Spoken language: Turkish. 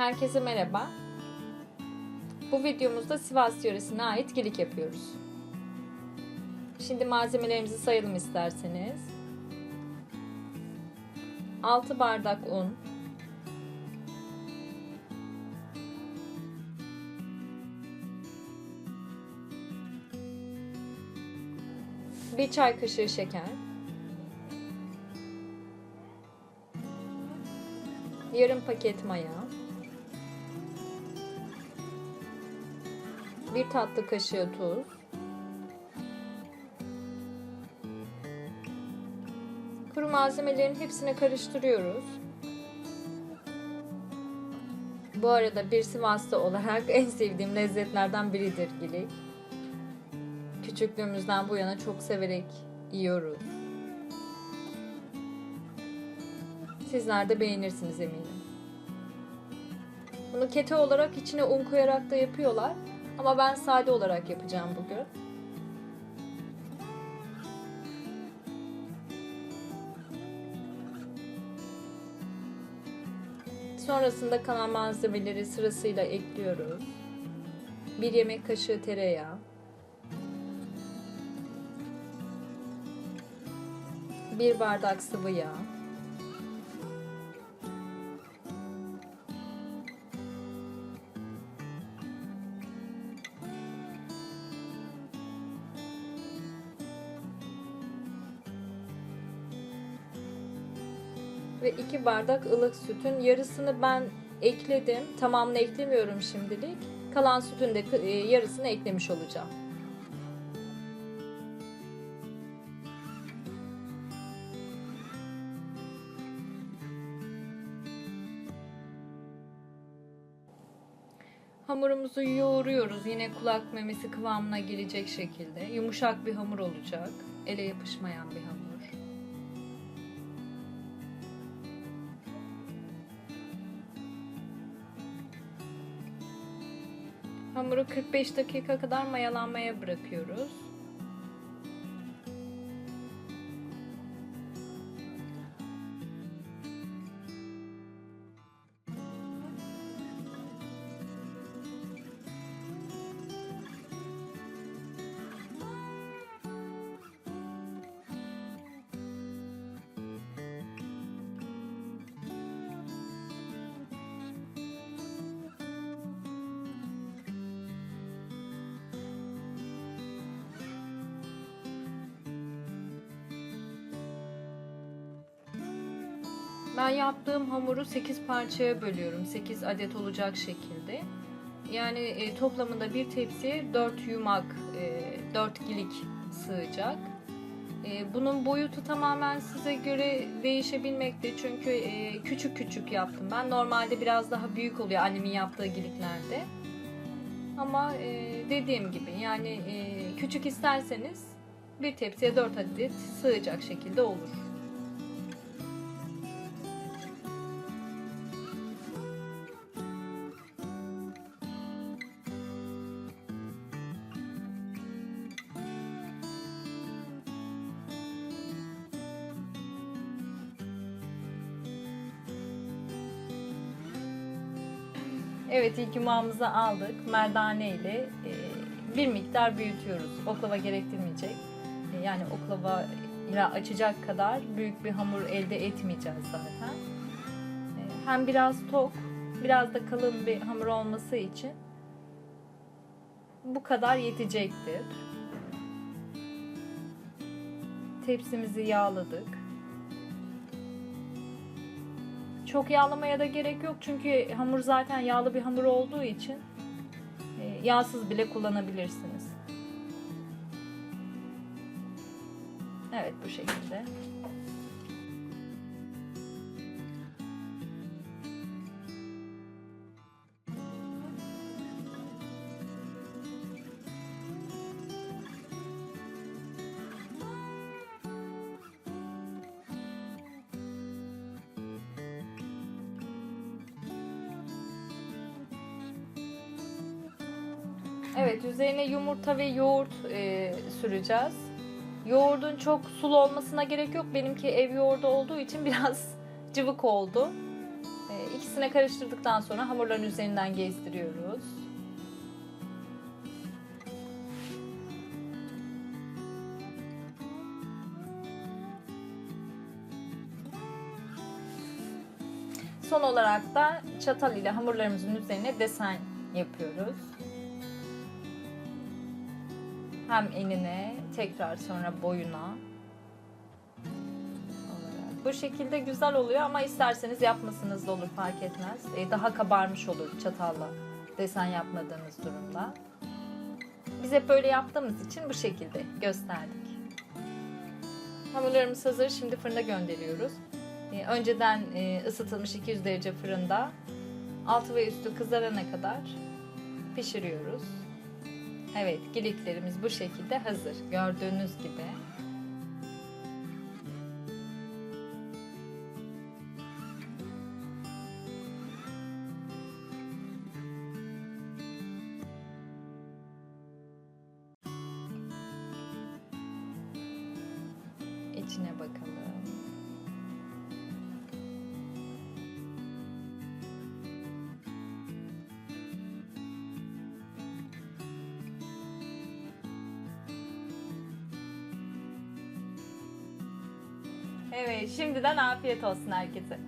Herkese merhaba. Bu videomuzda Sivas yöresine ait gilik yapıyoruz. Şimdi malzemelerimizi sayalım isterseniz. 6 bardak un, bir çay kaşığı şeker, yarım paket maya, bir tatlı kaşığı tuz, kuru malzemelerin hepsini karıştırıyoruz. Bu arada bir Sivaslı olarak en sevdiğim lezzetlerden biridir gilik. Küçüklüğümüzden bu yana çok severek yiyoruz. Sizler de beğenirsiniz eminim. Bunu kete olarak içine un koyarak da yapıyorlar. Ama ben sade olarak yapacağım bugün. Sonrasında kalan malzemeleri sırasıyla ekliyoruz. Bir yemek kaşığı tereyağı. Bir bardak sıvı yağ. Ve 2 bardak ılık sütün yarısını ben ekledim. Tamamını eklemiyorum şimdilik. Kalan sütün de e, yarısını eklemiş olacağım. Hamurumuzu yoğuruyoruz. Yine kulak memesi kıvamına gelecek şekilde. Yumuşak bir hamur olacak. Ele yapışmayan bir hamur. Hamuru 45 dakika kadar mayalanmaya bırakıyoruz. Ben yaptığım hamuru 8 parçaya bölüyorum. 8 adet olacak şekilde. Yani e, toplamında bir tepsiye 4 yumak, e, 4 gilik sığacak. E, bunun boyutu tamamen size göre değişebilmekte. Çünkü e, küçük küçük yaptım ben. Normalde biraz daha büyük oluyor annemin yaptığı giliklerde. Ama e, dediğim gibi yani e, küçük isterseniz bir tepsiye 4 adet sığacak şekilde olur. Evet ilk yumağımızı aldık. Merdane ile e, bir miktar büyütüyoruz. Oklava gerektirmeyecek. E, yani oklava ile açacak kadar büyük bir hamur elde etmeyeceğiz zaten. E, hem biraz tok, biraz da kalın bir hamur olması için bu kadar yetecektir. Tepsimizi yağladık. Çok yağlamaya da gerek yok çünkü hamur zaten yağlı bir hamur olduğu için e, yağsız bile kullanabilirsiniz. Evet bu şekilde. Evet, üzerine yumurta ve yoğurt e, süreceğiz. Yoğurdun çok sulu olmasına gerek yok. Benimki ev yoğurdu olduğu için biraz cıvık oldu. E, ikisine karıştırdıktan sonra hamurların üzerinden gezdiriyoruz. Son olarak da çatal ile hamurlarımızın üzerine desen yapıyoruz. Hem enine, tekrar sonra boyuna. Bu şekilde güzel oluyor ama isterseniz yapmasanız da olur fark etmez. Ee, Daha kabarmış olur çatalla desen yapmadığınız durumda. Biz hep böyle yaptığımız için bu şekilde gösterdik. Hamurlarımız hazır. Şimdi fırına gönderiyoruz. Ee, Önceden e, ısıtılmış 200 derece fırında altı ve üstü kızarana kadar pişiriyoruz. Evet, giliklerimiz bu şekilde hazır. Gördüğünüz gibi. İçine bakalım. Evet, şimdiden afiyet olsun herkese.